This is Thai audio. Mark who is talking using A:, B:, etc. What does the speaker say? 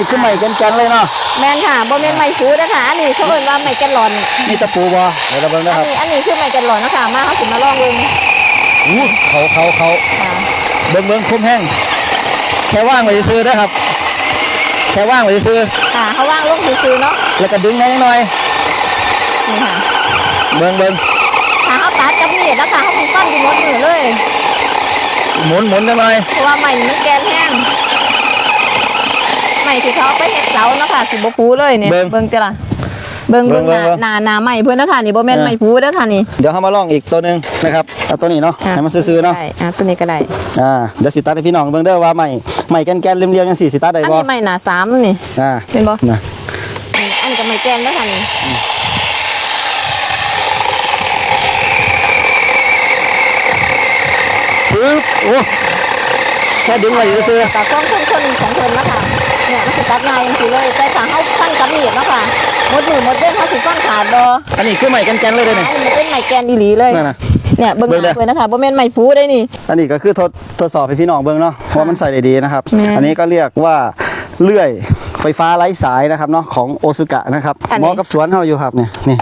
A: นี่คือใหม่แกนๆเลยเนาะ
B: แม่นค่ะบ่แม่นไม้ฟูนะคะอันนี้เขาเอิ้นว่าไม้แกนหลอน
A: นี่ตะปูบ่เดี๋ยวเราเบิ่งนะ
B: อั
A: คนรับ
B: นี้อันนี้คือไม้แกนหลอนนะคะมาเขาสิมาลองเบิ่ง
A: อู้เขาเขาเขา
B: ค่ะ
A: เบิ่งเบิ่งคุ้มแห้งแค่ว่างไว้ซื้อนะครับ แค่ว่างไว้ซื้อ
B: ค่ะเขาว่างลงซื่อๆเนาะ
A: แล้วก็ดึงหน่อยหน่อย
B: นี่ค่ะ
A: เบิ่งเบิ่ง
B: ถ้าเขาตัดกับมีดนะคะเขาสิฟันอยู่หมดมือเลย
A: หมุนหมุนจังหน่อย
B: เพราะว่าไม้นี่มันแกนแห้ง ไม้ที่เขาเอาไปเฮ็ดเสาเนาะค่ะสิบ่ฟูเลยเนี่ยเบิ่งจ้ะล่ะเบิ่งเบิ่งหน้าหน้าหน้าไม้เพิ่นเนาะค่ะนี่บ่แม่นไม้ฟูเด้อค่ะนี่
A: เดี๋ยวเรามาลองอีกตัวหนึงนะครับเอาตัวนี้เนาะให้มันซื่อๆเนาะ
B: ได้อะตัวนี้ก็ได้
A: อ่าเดี๋ยวสิตัดให้พี่น้องเบิ่งเด้อว่าใหม่ใหม่แกนๆเรียมๆจังสี่สิตัดได้
B: อัน
A: บ่
B: นี้ไม้หน้าสามนี่
A: อ่า
B: เป็นบ่
A: นะ
B: นี่อันนี้ก็ไม้แกนเด้อค่ะนี่
A: ปึ๊บโอ้แค่ดึงไว้ซื่อ
B: ตากล้องคนคนของเพิ่นแล้วค่ะเนี่ยมันสิ ตัดง่ายจังซี่เลยแต่ถ้าเฮาฟันกับมีดเนาะค่ะหมดมือหมดเด้งเฮาสิฟันขาดบ่
A: ๆอันนี้คือใหม่แกนๆเลยเด้อนี่
B: อันนี้มันเป็นไม้แกนอีหลีเลย
A: นั่นน่ะ
B: เนี่ยเบิ่งห
A: เบิ่งเด้
B: น้า
A: อ
B: เพิ่นนะคะบ่แม่นไม้ฟูได้นี่
A: อันนี้ก็คือทดทดสอบให้พี่น้องเบิ่งเนาะว่ามันใส่ได้ดีนะครับ
B: แม่น
A: อันนี้ก็เรียกว่าเลื่อยไฟฟ้าไร้สายนะครับเนาะของโอซุกะนะครับ
B: อันนี้
A: เหมาะกับสวนเฮาอยู่ครับเนี่ยนี่